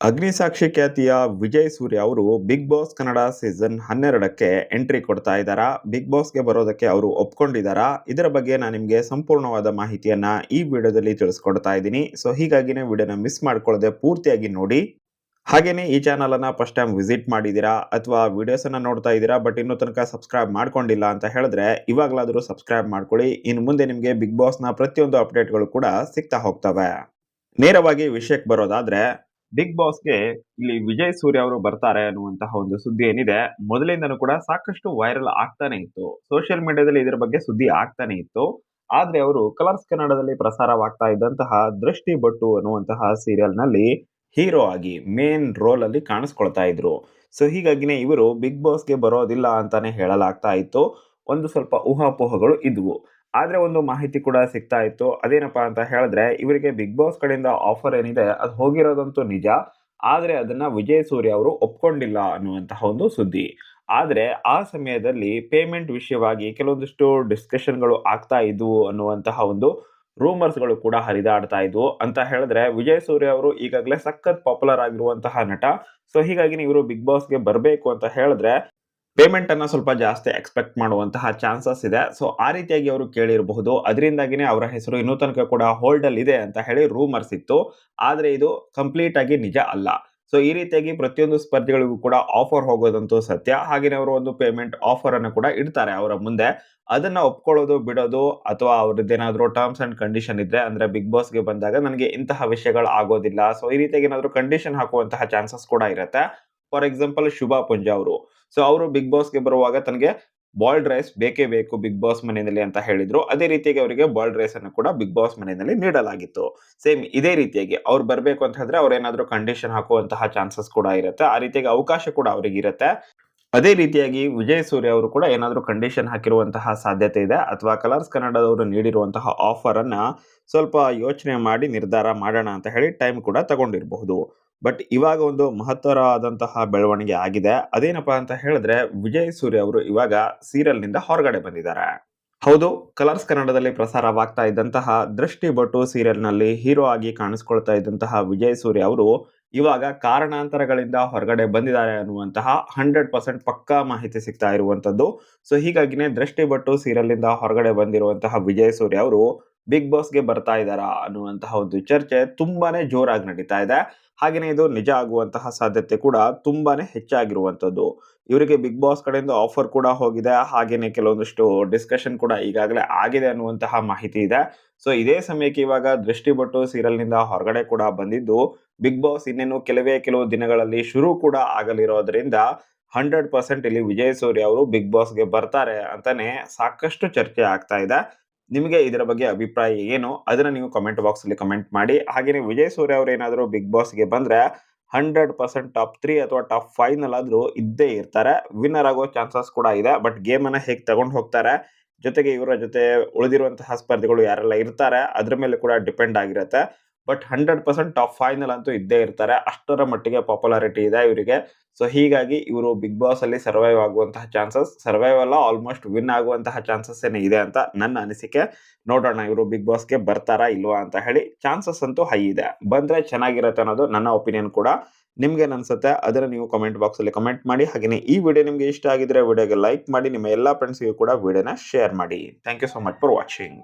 ಅಗ್ನಿಸಾಕ್ಷಿ ಖ್ಯಾತಿಯ ವಿಜಯ್ ಸೂರ್ಯ ಅವರು Bigg Boss Kannada season ಹನ್ನೆರಡಕ್ಕೆ ಎಂಟ್ರಿ ಕೊಡ್ತಾ ಇದ್ದಾರಾ? ಬಿಗ್ ಬಾಸ್ಗೆ ಬರೋದಕ್ಕೆ ಅವರು ಒಪ್ಕೊಂಡಿದ್ದಾರಾ? ಇದರ ಬಗ್ಗೆ ನಾನು ನಿಮಗೆ ಸಂಪೂರ್ಣವಾದ ಮಾಹಿತಿಯನ್ನು ಈ ವಿಡಿಯೋದಲ್ಲಿ ತಿಳಿಸ್ಕೊಡ್ತಾ ಇದ್ದೀನಿ. ಸೊ ಹೀಗಾಗಿನೇ ವಿಡಿಯೋನ ಮಿಸ್ ಮಾಡ್ಕೊಳ್ಳದೆ ಪೂರ್ತಿಯಾಗಿ ನೋಡಿ. ಹಾಗೆಯೇ ಈ ಚಾನಲನ್ನು ಫಸ್ಟ್ ಟೈಮ್ ವಿಸಿಟ್ ಮಾಡಿದ್ದೀರಾ ಅಥವಾ ವಿಡಿಯೋಸ್ ಅನ್ನ ನೋಡ್ತಾ ಇದ್ದೀರಾ ಬಟ್ ಇನ್ನೂ ತನಕ ಸಬ್ಸ್ಕ್ರೈಬ್ ಮಾಡ್ಕೊಂಡಿಲ್ಲ ಅಂತ ಹೇಳಿದ್ರೆ ಇವಾಗಲಾದರೂ ಸಬ್ಸ್ಕ್ರೈಬ್ ಮಾಡ್ಕೊಳ್ಳಿ. ಇನ್ನು ಮುಂದೆ ನಿಮಗೆ ಬಿಗ್ ಬಾಸ್ನ ಪ್ರತಿಯೊಂದು ಅಪ್ಡೇಟ್ಗಳು ಕೂಡ ಸಿಗ್ತಾ ಹೋಗ್ತವೆ. ನೇರವಾಗಿ ವಿಷಯಕ್ಕೆ ಬರೋದಾದ್ರೆ ಬಿಗ್ ಬಾಸ್ಗೆ ಇಲ್ಲಿ ವಿಜಯ್ ಸೂರ್ಯ ಅವರು ಬರ್ತಾರೆ ಅನ್ನುವಂತಹ ಒಂದು ಸುದ್ದಿ ಏನಿದೆ, ಮೊದಲಿಂದನೂ ಕೂಡ ಸಾಕಷ್ಟು ವೈರಲ್ ಆಗ್ತಾನೆ ಇತ್ತು. ಸೋಷಿಯಲ್ ಮೀಡಿಯಾದಲ್ಲಿ ಇದರ ಬಗ್ಗೆ ಸುದ್ದಿ ಆಗ್ತಾನೆ ಇತ್ತು. ಆದ್ರೆ ಅವರು ಕಲರ್ಸ್ ಕನ್ನಡದಲ್ಲಿ ಪ್ರಸಾರವಾಗ್ತಾ ಇದ್ದಂತಹ ದೃಷ್ಟಿ ಬಟ್ಟು ಅನ್ನುವಂತಹ ಸೀರಿಯಲ್ನಲ್ಲಿ ಹೀರೋ ಆಗಿ ಮೇನ್ ರೋಲ್ ಅಲ್ಲಿ ಕಾಣಿಸ್ಕೊಳ್ತಾ ಇದ್ರು. ಸೊ ಹೀಗಾಗಿನೇ ಇವರು ಬಿಗ್ ಬಾಸ್ಗೆ ಬರೋದಿಲ್ಲ ಅಂತಾನೆ ಹೇಳಲಾಗ್ತಾ ಇತ್ತು. ಒಂದು ಸ್ವಲ್ಪ ಊಹಾಪೋಹಗಳು ಇದ್ವು. ಆದ್ರೆ ಒಂದು ಮಾಹಿತಿ ಕೂಡ ಸಿಗ್ತಾ ಇತ್ತು. ಅದೇನಪ್ಪ ಅಂತ ಹೇಳಿದ್ರೆ, ಇವರಿಗೆ ಬಿಗ್ ಬಾಸ್ ಕಡೆಯಿಂದ ಆಫರ್ ಏನಿದೆ, ಅದು ಹೋಗಿರೋದಂತೂ ನಿಜ. ಆದರೆ ಅದನ್ನ ವಿಜಯ್ ಸೂರ್ಯ ಅವರು ಒಪ್ಕೊಂಡಿಲ್ಲ ಅನ್ನುವಂತಹ ಒಂದು ಸುದ್ದಿ. ಆದರೆ ಆ ಸಮಯದಲ್ಲಿ ಪೇಮೆಂಟ್ ವಿಷಯವಾಗಿ ಕೆಲವೊಂದಿಷ್ಟು ಡಿಸ್ಕಷನ್ಗಳು ಆಗ್ತಾ ಇದ್ವು ಅನ್ನುವಂತಹ ಒಂದು ರೂಮರ್ಸ್ಗಳು ಕೂಡ ಹರಿದಾಡ್ತಾ ಇದ್ವು. ಅಂತ ಹೇಳಿದ್ರೆ, ವಿಜಯ್ ಸೂರ್ಯ ಅವರು ಈಗಾಗಲೇ ಸಖತ್ ಪಾಪ್ಯುಲರ್ ಆಗಿರುವಂತಹ ನಟ. ಸೊ ಹೀಗಾಗಿ ಇವರು ಬಿಗ್ ಬಾಸ್ಗೆ ಬರಬೇಕು ಅಂತ ಹೇಳಿದ್ರೆ ಪೇಮೆಂಟ್ ಅನ್ನ ಸ್ವಲ್ಪ ಜಾಸ್ತಿ ಎಕ್ಸ್ಪೆಕ್ಟ್ ಮಾಡುವಂತಹ ಚಾನ್ಸಸ್ ಇದೆ. ಸೊ ಆ ರೀತಿಯಾಗಿ ಅವರು ಕೇಳಿರಬಹುದು. ಅದರಿಂದಾಗಿನೇ ಅವರ ಹೆಸರು ಇನ್ನೂ ತನಕ ಕೂಡ ಹೋಲ್ಡ್ ಅಲ್ಲಿ ಇದೆ ಅಂತ ಹೇಳಿ ರೂಮರ್ಸ್ ಇತ್ತು. ಆದರೆ ಇದು ಕಂಪ್ಲೀಟ್ ಆಗಿ ನಿಜ ಅಲ್ಲ. ಸೊ ಈ ರೀತಿಯಾಗಿ ಪ್ರತಿಯೊಂದು ಸ್ಪರ್ಧಿಗಳಿಗೂ ಕೂಡ ಆಫರ್ ಹೋಗೋದಂತೂ ಸತ್ಯ. ಹಾಗೆಯೇ ಅವರು ಒಂದು ಪೇಮೆಂಟ್ ಆಫರ್ ಅನ್ನು ಕೂಡ ಇಡ್ತಾರೆ ಅವರ ಮುಂದೆ. ಅದನ್ನ ಒಪ್ಕೊಳ್ಳೋದು, ಬಿಡೋದು ಅಥವಾ ಅವ್ರದ್ದೇನಾದ್ರೂ ಟರ್ಮ್ಸ್ ಅಂಡ್ ಕಂಡೀಷನ್ ಇದ್ರೆ, ಅಂದ್ರೆ ಬಿಗ್ ಬಾಸ್ಗೆ ಬಂದಾಗ ನನಗೆ ಇಂತಹ ವಿಷಯಗಳು ಆಗೋದಿಲ್ಲ. ಸೊ ಈ ರೀತಿಯಾಗಿ ಏನಾದರೂ ಕಂಡೀಷನ್ ಹಾಕುವಂತಹ ಚಾನ್ಸಸ್ ಕೂಡ ಇರುತ್ತೆ. ಫಾರ್ ಎಕ್ಸಾಂಪಲ್ ಶುಭಾ ಪುಂಜ ಅವರು. ಸೊ ಅವರು ಬಿಗ್ ಬಾಸ್ಗೆ ಬರುವಾಗ ತನಗೆ ಬಾಲ್ಡ್ ರೈಸ್ ಬೇಕೇ ಬೇಕು ಬಿಗ್ ಬಾಸ್ ಮನೆಯಲ್ಲಿ ಅಂತ ಹೇಳಿದ್ರು. ಅದೇ ರೀತಿಯಾಗಿ ಅವರಿಗೆ ಬಾಲ್ಡ್ ರೈಸ್ ಅನ್ನು ಕೂಡ ಬಿಗ್ ಬಾಸ್ ಮನೆಯಲ್ಲಿ ನೀಡಲಾಗಿತ್ತು. ಸೇಮ್ ಇದೇ ರೀತಿಯಾಗಿ ಅವ್ರು ಬರಬೇಕು ಅಂತ ಹೇಳಿದ್ರೆ ಅವ್ರೇನಾದ್ರೂ ಕಂಡೀಷನ್ ಹಾಕುವಂತಹ ಚಾನ್ಸಸ್ ಕೂಡ ಇರುತ್ತೆ. ಆ ರೀತಿಯಾಗಿ ಅವಕಾಶ ಕೂಡ ಅವರಿಗೆ ಇರುತ್ತೆ ಅದೇ ರೀತಿಯಾಗಿ ವಿಜಯ್ ಸೂರ್ಯ ಅವರು ಕೂಡ ಏನಾದರೂ ಕಂಡೀಷನ್ ಹಾಕಿರುವಂತಹ ಸಾಧ್ಯತೆ ಇದೆ ಅಥವಾ ಕಲರ್ಸ್ ಕನ್ನಡದವರು ನೀಡಿರುವಂತಹ ಆಫರ್ ಅನ್ನ ಸ್ವಲ್ಪ ಯೋಚನೆ ಮಾಡಿ ನಿರ್ಧಾರ ಮಾಡೋಣ ಅಂತ ಹೇಳಿ ಟೈಮ್ ಕೂಡ ತಗೊಂಡಿರಬಹುದು. ಬಟ್ ಇವಾಗ ಒಂದು ಮಹತ್ತರವಾದಂತಹ ಬೆಳವಣಿಗೆ ಆಗಿದೆ. ಅದೇನಪ್ಪ ಅಂತ ಹೇಳಿದ್ರೆ ವಿಜಯ್ ಸೂರ್ಯ ಅವರು ಇವಾಗ ಸೀರಿಯಲ್ನಿಂದ ಹೊರಗಡೆ ಬಂದಿದ್ದಾರೆ. ಹೌದು ಕಲರ್ಸ್ ಕನ್ನಡದಲ್ಲಿ ಪ್ರಸಾರವಾಗ್ತಾ ಇದ್ದಂತಹ ದೃಷ್ಟಿ ಬಟು ಸೀರಿಯಲ್ನಲ್ಲಿ ಹೀರೋ ಆಗಿ ಕಾಣಿಸ್ಕೊಳ್ತಾ ಇದ್ದಂತಹ ವಿಜಯ್ ಸೂರ್ಯ ಅವರು ಇವಾಗ ಕಾರಣಾಂತರಗಳಿಂದ ಹೊರಗಡೆ ಬಂದಿದ್ದಾರೆ ಅನ್ನುವಂತಹ ಹಂಡ್ರೆಡ್ ಪರ್ಸೆಂಟ್ ಪಕ್ಕಾ ಮಾಹಿತಿ ಸಿಗ್ತಾ ಇರುವಂತದ್ದು ಸೊ ಹೀಗಾಗಿನೇ ದೃಷ್ಟಿ ಸೀರಿಯಲ್ನಿಂದ ಹೊರಗಡೆ ಬಂದಿರುವಂತಹ ವಿಜಯ್ ಸೂರ್ಯ ಅವರು ಬಿಗ್ ಬಾಸ್ಗೆ ಬರ್ತಾ ಇದ್ದಾರಾ ಅನ್ನುವಂತಹ ಒಂದು ಚರ್ಚೆ ತುಂಬಾನೇ ಜೋರಾಗಿ ನಡೀತಾ ಇದೆ. ಹಾಗೆಯೇ ಇದು ನಿಜ ಆಗುವಂತಹ ಸಾಧ್ಯತೆ ಕೂಡ ತುಂಬಾನೇ ಹೆಚ್ಚಾಗಿರುವಂತದ್ದು ಇವರಿಗೆ ಬಿಗ್ ಬಾಸ್ ಕಡೆಯಿಂದ ಆಫರ್ ಕೂಡ ಹೋಗಿದೆ. ಹಾಗೆಯೇ ಕೆಲವೊಂದಿಷ್ಟು ಡಿಸ್ಕಷನ್ ಕೂಡ ಈಗಾಗಲೇ ಆಗಿದೆ ಅನ್ನುವಂತಹ ಮಾಹಿತಿ ಇದೆ. ಸೊ ಇದೇ ಸಮಯಕ್ಕೆ ಇವಾಗ ದೃಷ್ಟಿ ಬಟ್ಟು ಸೀರಿಯಲ್ನಿಂದ ಹೊರಗಡೆ ಕೂಡ ಬಂದಿದ್ದು ಬಿಗ್ ಬಾಸ್ ಇನ್ನೇನು ಕೆಲವೇ ಕೆಲವು ದಿನಗಳಲ್ಲಿ ಶುರು ಕೂಡ ಆಗಲಿರೋದ್ರಿಂದ ಹಂಡ್ರೆಡ್ ಪರ್ಸೆಂಟ್ ಇಲ್ಲಿ ವಿಜಯ್ ಸೂರ್ಯ ಅವರು ಬಿಗ್ ಬಾಸ್ಗೆ ಬರ್ತಾರೆ ಅಂತಾನೆ ಸಾಕಷ್ಟು ಚರ್ಚೆ ಆಗ್ತಾ ಇದೆ. ನಿಮಗೆ ಇದರ ಬಗ್ಗೆ ಅಭಿಪ್ರಾಯ ಏನು? ಅದನ್ನ ನೀವು ಕಮೆಂಟ್ ಬಾಕ್ಸ್ ಅಲ್ಲಿ ಕಮೆಂಟ್ ಮಾಡಿ. ಹಾಗೆಯೇ ವಿಜಯ್ ಸೂರ್ಯ ಅವರು ಏನಾದರೂ ಬಿಗ್ ಬಾಸ್ಗೆ ಬಂದ್ರೆ ಹಂಡ್ರೆಡ್ ಪರ್ಸೆಂಟ್ ಟಾಪ್ ತ್ರೀ ಅಥವಾ ಟಾಪ್ ಫೈವ್ ನಲ್ಲಾದ್ರೂ ಇದ್ದೇ ಇರ್ತಾರೆ. ವಿನ್ನರ್ ಆಗೋ ಚಾನ್ಸಸ್ ಕೂಡ ಇದೆ ಬಟ್ ಗೇಮ್ ಅನ್ನ ಹೇಗೆ ತಗೊಂಡು ಹೋಗ್ತಾರೆ? ಜೊತೆಗೆ ಇವರ ಜೊತೆ ಉಳಿದಿರುವಂತಹ ಸ್ಪರ್ಧಿಗಳು ಯಾರೆಲ್ಲ ಇರ್ತಾರೆ? ಅದ್ರ ಮೇಲೆ ಕೂಡ ಡಿಪೆಂಡ್ ಆಗಿರುತ್ತೆ. But hundred percent top final ಅಂತೂ ಇದ್ದೇ ಇರ್ತಾರೆ. ಅಷ್ಟರ ಮಟ್ಟಿಗೆ ಪಾಪ್ಯುಲಾರಿಟಿ ಇದೆ ಇವರಿಗೆ. ಸೊ ಹೀಗಾಗಿ ಇವರು ಬಿಗ್ ಬಾಸ್ ಅಲ್ಲಿ ಸರ್ವೈವ್ ಆಗುವಂತಹ ಚಾನ್ಸಸ್ ಸರ್ವೈವ್ ಅಲ್ಲ ಆಲ್ಮೋಸ್ಟ್ ವಿನ್ ಆಗುವಂತಹ ಚಾನ್ಸಸ್ ಏನೇ ಇದೆ ಅಂತ ನನ್ನ ಅನಿಸಿಕೆ. ನೋಡೋಣ ಇವರು ಬಿಗ್ ಬಾಸ್ಗೆ ಬರ್ತಾರಾ ಇಲ್ವಾ ಅಂತ ಹೇಳಿ. ಚಾನ್ಸಸ್ ಅಂತೂ ಹೈ ಇದೆ. ಬಂದ್ರೆ ಚೆನ್ನಾಗಿರುತ್ತೆ ಅನ್ನೋದು ನನ್ನ ಒಪಿನಿಯನ್ ಕೂಡ. ನಿಮ್ಗೆ ಅನ್ಸುತ್ತೆ ಅದರ ನೀವು ಕಮೆಂಟ್ ಬಾಕ್ಸ್ ಅಲ್ಲಿ ಕಮೆಂಟ್ ಮಾಡಿ. ಹಾಗೆಯೇ ಈ ವಿಡಿಯೋ ನಿಮ್ಗೆ ಇಷ್ಟ ಆಗಿದ್ರೆ ವಿಡಿಯೋಗೆ ಲೈಕ್ ಮಾಡಿ. ನಿಮ್ಮ ಎಲ್ಲಾ ಫ್ರೆಂಡ್ಸ್ಗೆ ಕೂಡ ವಿಡಿಯೋನ ಶೇರ್ ಮಾಡಿ. Thank you so much for watching